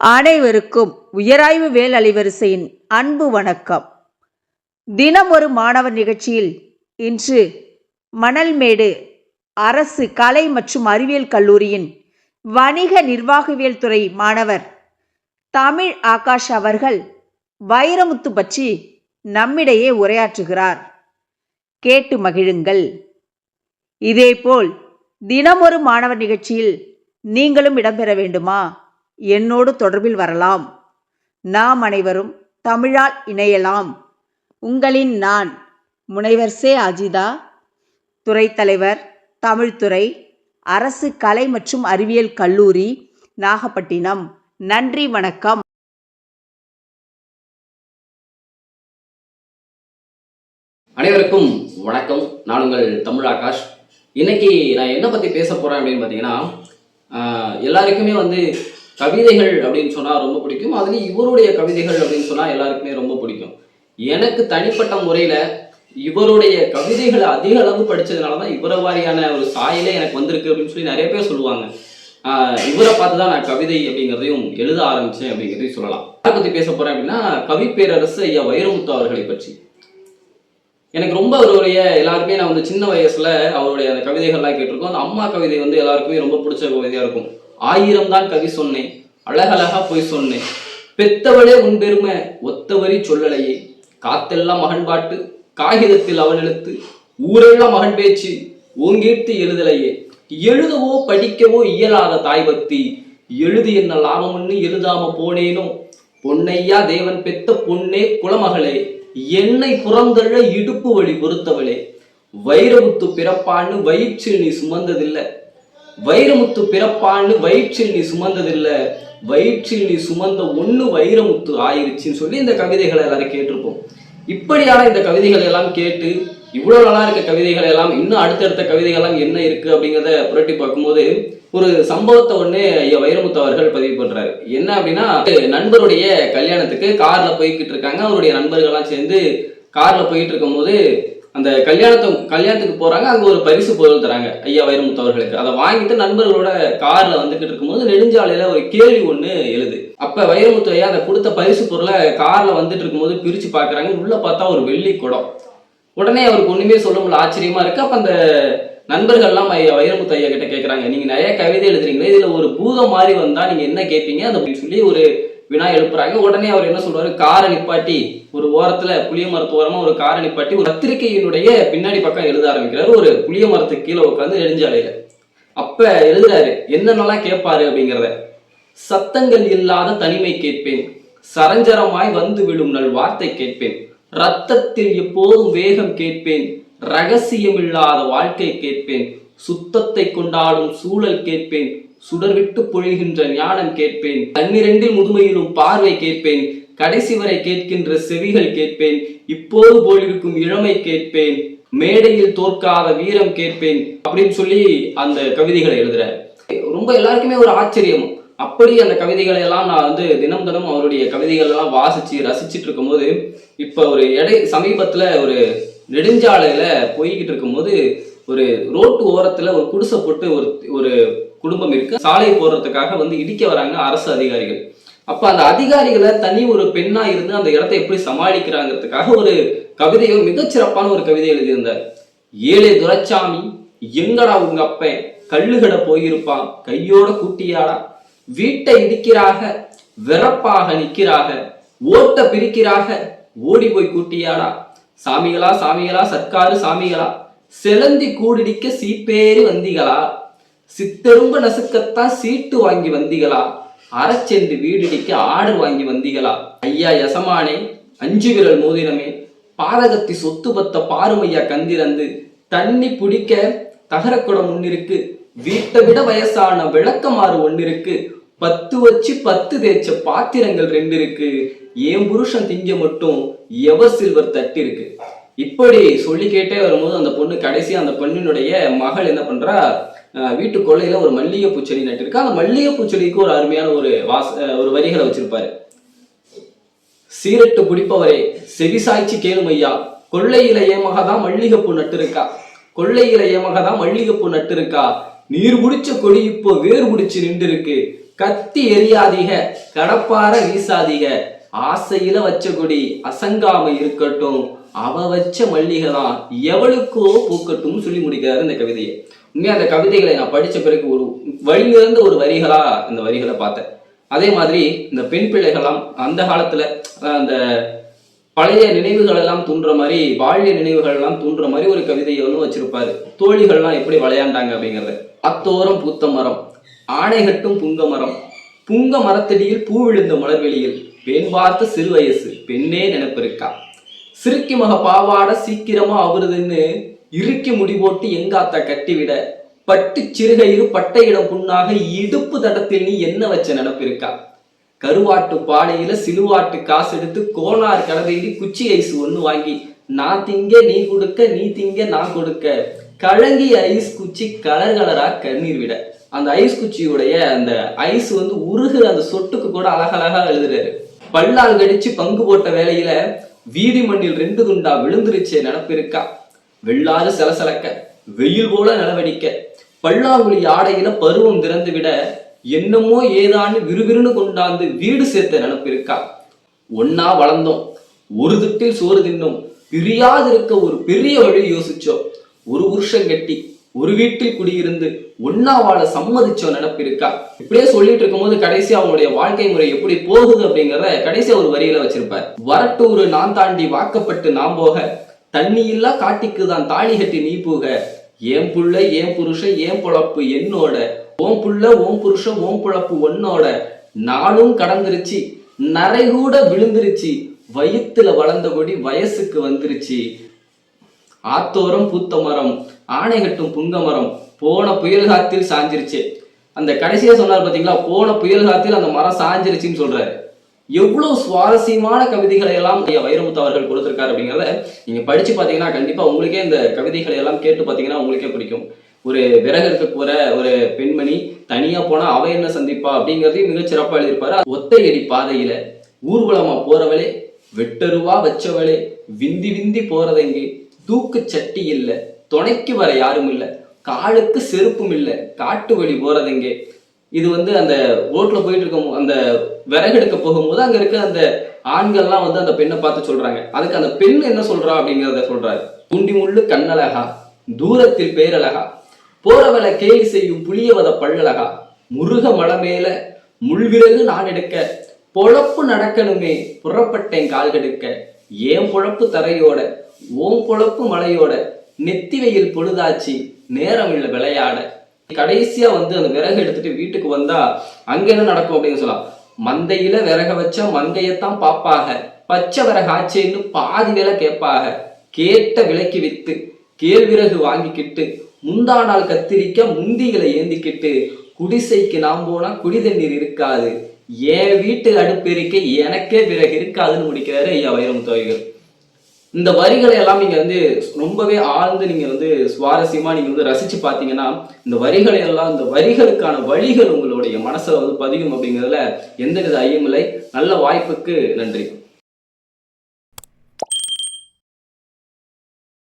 அனைவருக்கும் உயராய்வு வேல் அலைவரிசையின் அன்பு வணக்கம். தினம் ஒரு மாணவர் நிகழ்ச்சியில் இன்று மணல்மேடு அரசு கலை மற்றும் அறிவியல் கல்லூரியின் வணிக நிர்வாகவியல் துறை மாணவர் தமிழ் ஆகாஷ் அவர்கள் வைரமுத்து பற்றி நம்மிடையே உரையாற்றுகிறார். கேட்டு மகிழுங்கள். இதேபோல் தினமொரு மாணவர் நிகழ்ச்சியில் நீங்களும் இடம்பெற வேண்டுமா? என்னோடு தொடர்பில் வரலாம். நாம் அனைவரும் தமிழால் இணையலாம். உங்களின் நான் முனைவர் சே அஜிதா துறைத் தலைவர் தமிழ்துறை அரசு கலை மற்றும் அறிவியல் கல்லூரி நாகப்பட்டினம். நன்றி வணக்கம். அனைவருக்கும் வணக்கம். நான் உங்கள் தமிழ் ஆகாஷ். இன்னைக்கு நான் என்ன பற்றி பேச போகிறேன் அப்படின்னு பார்த்தீங்கன்னா எல்லாருக்குமே வந்து கவிதைகள் அப்படின்னு சொன்னால் ரொம்ப பிடிக்கும். அதுலேயும் இவருடைய கவிதைகள் அப்படின்னு சொன்னால் எல்லாருக்குமே ரொம்ப பிடிக்கும். எனக்கு தனிப்பட்ட முறையில் இவருடைய கவிதைகளை அதிக அளவு படித்ததுனால தான் இவரை வாரியான ஒரு சாயலே எனக்கு வந்திருக்கு அப்படின்னு சொல்லி நிறைய பேர் சொல்லுவாங்க. இவரை பார்த்து தான் நான் கவிதை அப்படிங்கிறதையும் எழுத ஆரம்பித்தேன் அப்படிங்கிறதையும் சொல்லலாம். அதை பற்றி பேச போகிறேன் அப்படின்னா கவி பேரரசு ஐயா வைரமுத்து அவர்களை பற்றி. எனக்கு ரொம்ப அவருடைய எல்லாருமே நான் வந்து சின்ன வயசில் அவருடைய அந்த கவிதைகள்லாம் கேட்டிருக்கோம். அந்த அம்மா கவிதை வந்து எல்லாருக்குமே ரொம்ப பிடிச்ச கவிதையாக இருக்கும். ஆயிரம் தான் கவி சொன்னேன். அழகழகா போய் சொன்னேன். பெத்தவளே உன் பெருமை ஒத்தவரி சொல்லலையே. காத்தெல்லாம் மகன் பாட்டு காகிதத்தில் அவன் எழுத்து ஊரெல்லாம் மகன் பேச்சு ஓங்கிட்டு எழுதலையே. எழுதவோ படிக்கவோ இயலாத தாய் பக்தி. எழுதி என்ன லாபம்னு எழுதாம போனேனோ. பொன்னையா தேவன் பெத்த பொன்னே குலமகளே. என்னை புறந்தள்ள இடுப்பு வழி பொறுத்தவளே. வைரமுத்து பிறப்பான்னு வயிற்றில் நீ சுமந்ததில்லை. வைரமுத்து பிறப்பான்னு வயிற்றில் நீ சுமந்ததில்லை. வயிற்றில் நீ சுமந்த ஒன்று வைரமுத்து ஆயிருச்சுன்னு சொல்லி இந்த கவிதைகளை எல்லாரும் கேட்டிருப்போம். இப்படியான இந்த கவிதைகளை எல்லாம் கேட்டு இவ்வளோ நல்லா இருக்க கவிதைகள் எல்லாம் இன்னும் அடுத்தடுத்த கவிதைகள் எல்லாம் என்ன இருக்கு அப்படிங்கிறத புரட்டி பார்க்கும்போது ஒரு சம்பவத்தை ஒன்று ஐயா வைரமுத்து அவர்கள் பதிவு பண்றாரு. என்ன அப்படின்னா நண்பருடைய கல்யாணத்துக்கு கார்ல போய்கிட்டு இருக்காங்க. அவருடைய நண்பர்கள்லாம் சேர்ந்து கார்ல போயிட்டு இருக்கும்போது அந்த கல்யாணத்தை கல்யாணத்துக்கு போறாங்க அங்க ஒரு பரிசு பொருள் தராங்க. ஐயா வைரமுத்து அவர்களுக்கு. அதை வாங்கிட்டு நண்பர்களோட கார்ல வந்துகிட்டு இருக்கும்போது நெடுஞ்சாலையில ஒரு கேள்வி ஒண்ணு எழுது. அப்ப வைரமுத்து ஐயா அதை கொடுத்த பரிசு பொருளை கார்ல வந்துட்டு இருக்கும்போது பிரிச்சு பாக்குறாங்க. உள்ள பார்த்தா ஒரு வெள்ளி குடம். உடனே அவருக்கு ஒண்ணுமே சொல்ல முடியல. ஆச்சரியமா இருக்கு. அப்ப அந்த நண்பர்கள்லாம் ஐயா வைரமுத்து ஐயா கிட்ட கேட்கறாங்க நீங்க நிறைய கவிதை எழுதுறீங்களே இதுல ஒரு பூதம் மாதிரி வந்தா நீங்க என்ன கேட்பீங்க? அதை அப்படின்னு சொல்லி ஒரு வினா எழுப்புறாங்க. உடனே அவர் என்ன சொல்றாரு? காரை நிப்பாட்டி ஒரு ஓரத்துல புளிய மரத்து ஓரமா ஒரு காரை நிப்பாட்டி ஒரு பத்திரிகையினுடைய பின்னாடி பக்கம் எழுத ஆரம்பிக்கிறாரு. ஒரு புளிய மரத்துக்கு கீழே உட்காந்து நெடுஞ்சாலையில அப்ப எழுதுறாரு என்னென்னலாம் கேட்பாரு அப்படிங்கிறத. சத்தங்கள் இல்லாத தனிமை கேட்பேன். சரஞ்சரமாய் வந்து விடும் நல் வார்த்தை கேட்பேன். ரத்தத்தில் எப்போதும் வேகம் கேட்பேன். ரகசியமில்லாத வாழ்க்கை கேட்பேன். சுத்தத்தை கொண்டாடும் சூழல் கேட்பேன். சுடர்விட்டு பொழிகின்ற ஞானம் கேட்பேன். கண்ணிரண்டில் முதுமையிலும் பார்வை கேட்பேன். கடைசி வரை கேட்கின்ற செவிகள் கேட்பேன். இப்போது போலிருக்கும் இளமை கேட்பேன். மேடையில் தோற்காத வீரம் கேட்பேன். அப்படின்னு சொல்லி அந்த கவிதைகளை எழுதுறாரு. ரொம்ப எல்லாருக்குமே ஒரு ஆச்சரியம். அப்படி அந்த கவிதைகளை எல்லாம் நான் வந்து தினம் தினம் அவருடைய கவிதைகள் எல்லாம் வாசிச்சு ரசிச்சிட்டு இருக்கும்போது இப்ப ஒரு இடை சமீபத்துல ஒரு நெடுஞ்சாலையில போய்கிட்டு இருக்கும்போது ஒரு ரோட்டு ஓரத்துல ஒரு குடிசை போட்டு ஒரு ஒரு குடும்பம் இருக்கு. சாலை போடுறதுக்காக வந்து இடிக்க வராங்க அரசு அதிகாரிகள். அப்ப அந்த அதிகாரிகளை தனி ஒரு பெண்ணா இருந்து அந்த இடத்தை எப்படி சமாளிக்கிறாங்கிறதுக்காக ஒரு கவிதையோ மிகச்சிறப்பான ஒரு கவிதை எழுதியிருந்தார். ஏழை துரைச்சாமி எங்கடா உங்க அப்பன் கல்லுகட போயிருப்பான் கையோட கூட்டியாடா. வீட்டை இடிக்கிறாக வெறப்பாக நிற்கிறாக ஓட்ட பிரிக்கிறாக ஓடி போய் கூட்டியாடா. சாமிகளா சாமிகளா சர்க்காரு சாமிகளா. செலந்தி கூடிடிக்க சீப்பேறி வந்திகளா? சித்தரும்ப நசுக்கத்தான் சீட்டு வாங்கி வந்திகளா? அரைச்சென்று வீடிடிக்க ஆடு வாங்கி வந்திகளா? ஐயா யசமானே அஞ்சு விரல் மோதிரமே. பாதகத்தி சொத்து பத்த பாருமையா கந்திரந்து. தண்ணி பிடிக்க தகரக்குடம் ஒன்னிருக்கு. வீட்டை விட வயசான விளக்கமாறு ஒன்னிருக்கு. பத்து வச்சு பத்து தேய்ச்ச பாத்திரங்கள் ரெண்டு இருக்கு என் புருஷன் திங்க மட்டும் எவர் சில்வர் தட்டு இருக்கு இப்படி சொல்லிக்கிட்டே வரும்போது அந்த பொண்ணு கடைசி அந்த பெண்ணினுடைய மகள் என்ன பண்றா? வீட்டு கொள்ளையில ஒரு மல்லிகைப்பூ செடி நட்டிருக்கா. அந்த மல்லிகைப்பூ செடிக்கு ஒரு அருமையான ஒரு வாச ஒரு வரிகளை வச்சிருப்பாரு. சீரட்டு குடிப்பவரே செவிசாய்ச்சி கேளுமையா கொள்ளையில ஏமகதான் மல்லிகைப்பூ நட்டிருக்கா. கொள்ளையில ஏமகதான் மல்லிகைப்பூ நட்டிருக்கா. நீர் குடிச்ச கொடி இப்போ வேர் குடிச்சு நின்று இருக்கு கத்தி எரியாதீக கடப்பார வீசாதீக. ஆசையில வச்ச கொடி அசங்காம இருக்கட்டும். அவ வச்ச மல்லிகை தான் எவளுக்கோ பூக்கட்டும் சொல்லி முடிக்கிறாரு இந்த கவிதையை. உண்மையா அந்த கவிதைகளை நான் படிச்ச பிறகு ஒரு வழிநிறந்த ஒரு வரிகளா இந்த வரிகளை பார்த்தேன். அதே மாதிரி இந்த பெண் பிள்ளைகள்லாம் அந்த காலத்துல அந்த பழைய நினைவுகள் எல்லாம் தூண்டுற மாதிரி பால்ய நினைவுகள் எல்லாம் தூண்டுற மாதிரி ஒரு கவிதையை வச்சிருப்பாரு. தோழிகள்லாம் எப்படி விளையாண்டாங்க அப்படிங்கறது. அத்தோரம் பூத்த மரம் ஆணை கட்டும் புங்க மரம் புங்க மரத்தடியில் பூ விழுந்த மலர்வெளியில் பெண் பார்த்த சிறு வயசு பெண்ணே நினைப்பிருக்கா. சிறுக்கி மக பாவாட சீக்கிரமா அவருதுன்னு இறுக்கி முடி போட்டு எங்காத்த கட்டிவிட பட்டு சிறுகயிறு பட்டையிடம் புண்ணாக இடுப்பு தடத்தில் நீ என்ன வச்ச நடப்பிருக்கா? கருவாட்டு பானையில சிலுவாட்டு காசு எடுத்து கோனார் கலவையில குச்சி ஐஸ் ஒண்ணு வாங்கி நான் திங்க நீ கொடுக்க நீ திங்க நான் கொடுக்க கழங்கி ஐஸ் குச்சி கலர் கலரா கண்ணீர் விட. அந்த ஐஸ் குச்சியுடைய அந்த ஐஸ் வந்து உருகு அந்த சொட்டுக்கு கூட அழகழகா எழுதுறாரு பல்லால் கடிச்சு பங்கு போட்ட வேலையில வீதி மண்ணில் ரெண்டு துண்டா விழுந்துருச்சே நினப்பிருக்கா. வெள்ளாறு சலசலக்க வெயில் போல நிலவடிக்க பல்லாங்குழி ஆடையில பருவம் திறந்து விட என்னமோ ஏதான்னு விறுவிறுன்னு கொண்டாந்து வீடு சேர்த்த நினப்பிருக்கா. ஒன்னா வளர்ந்தோம் ஒரு திட்டில் சோறு தின்னோம் பிரியாதிருக்க ஒரு பெரிய வழி யோசிச்சோம். ஒரு புருஷன் கட்டி ஒரு வீட்டில் குடியிருந்து ஒன்னா வாழ நினப்பு இருக்கா இப்படியே சொல்லிட்டு இருக்கும்போது கடைசி அவங்களுடைய வாழ்க்கை முறை எப்படி போகுது அப்படிங்கறத கடைசியா ஒரு வரியில வச்சிருப்பார். ஒரு நான் தாண்டி வாக்கப்பட்டு நாம் போக தண்ணி இல்லா காட்டிக்கு தான் தாலி கட்டி நீ போக. ஏன் புள்ள ஏன் புருஷன் ஏன் பொழப்பு என்னோட? ஓம் புள்ள ஓம் புருஷன் ஓம் பொழப்பு ஒன்னோட நானும் கடந்துருச்சு நரை கூட விழுந்துருச்சு வயிற்றுல வளர்ந்த கொடி வயசுக்கு வந்துருச்சு. ஆத்தோரம் பூத்த மரம் ஆணை கட்டும் புங்கமரம் போன புயல் காத்தில் சாஞ்சிருச்சு. அந்த கடைசியாக சொன்னார் பார்த்தீங்களா போன புயல் காத்தில் அந்த மரம் சாஞ்சிருச்சுன்னு சொல்றாரு. எவ்வளவு சுவாரஸ்யமான கவிதைகளை எல்லாம் ஐயா வைரமுத்து அவர்கள் கொடுத்திருக்காரு அப்படிங்கிறத நீங்க படிச்சு பார்த்தீங்கன்னா கண்டிப்பா உங்களுக்கே இந்த கவிதைகளை எல்லாம் கேட்டு பார்த்தீங்கன்னா உங்களுக்கே பிடிக்கும். ஒரு விறகு இருக்க போற ஒரு பெண்மணி தனியா போனா அவ என்ன சந்திப்பா அப்படிங்கிறதையும் மிகச் சிறப்பா எழுதியிருப்பாரு. ஒத்தையடி பாதையில ஊர்வலமா போறவளே வெட்டருவா வச்சவளே விந்தி விந்தி போறதெங்கே தூக்கு சட்டி இல்லை துணைக்கு வர யாரும் இல்லை. காலுக்கு செருப்பும் இல்லை. காட்டு வழி போறதெங்கே? இது வந்து அந்த ரோட்ல போயிட்டு இருக்கும் அந்த விறகு எடுக்க போகும்போது அங்க இருக்க அந்த ஆண்கள்லாம் வந்து அந்த பெண்ணை பார்த்து சொல்றாங்க. அதுக்கு அந்த பெண் என்ன சொல்றா அப்படிங்கிறத சொல்றாரு. குண்டி முள்ளு கண்ணழகா தூரத்தில் பேரழகா போறவளை கேலி செய்யும் புளியவத பள்ளழகா முருக மலை மேல முள்விறகு நான் எடுக்க பொழப்பு நடக்கணுமே புறப்பட்டேன் கால் கெடுக்க ஏன் பொழப்பு தரையோட ஓம் பொழப்பு மலையோட நெத்தி வெயில் பொழுதாச்சு நேரம் இல்லை விளையாட. கடைசியா வந்து அந்த விறகு எடுத்துட்டு வீட்டுக்கு வந்தா அங்க என்ன நடக்கும் அப்படின்னு சொல்லலாம். மந்தையில விறக வச்சா மந்தையத்தான் பாப்பாக பச்சை விறகாச்சேன்னு பாதி விலை கேட்பாக கேட்ட விலைக்கு வித்து கேழ்விறகு வாங்கிக்கிட்டு முந்தா நாள் கத்திரிக்க முந்திகளை ஏந்திக்கிட்டு குடிசைக்கு நாம் போனா குடி தண்ணீர் இருக்காது. என் வீட்டு அடுப்பெருக்க எனக்கே விறகு இருக்காதுன்னு முடிக்கிறாரு ஐயா வைரம் அவர்கள். இந்த வரிகளை எல்லாம் நீங்க வந்து ரொம்பவே ஆழ்ந்து நீங்க வந்து சுவாரஸ்யமா நீங்க வந்து ரசிச்சு பார்த்தீங்கன்னா இந்த வரிகளை எல்லாம் இந்த வரிகளுக்கான வழிகள் உங்களுடைய மனசுல வந்து பதியும் அப்படிங்கிறதுல எந்தவித ஐயமில்லை நல்ல வாய்ப்புக்கு நன்றி.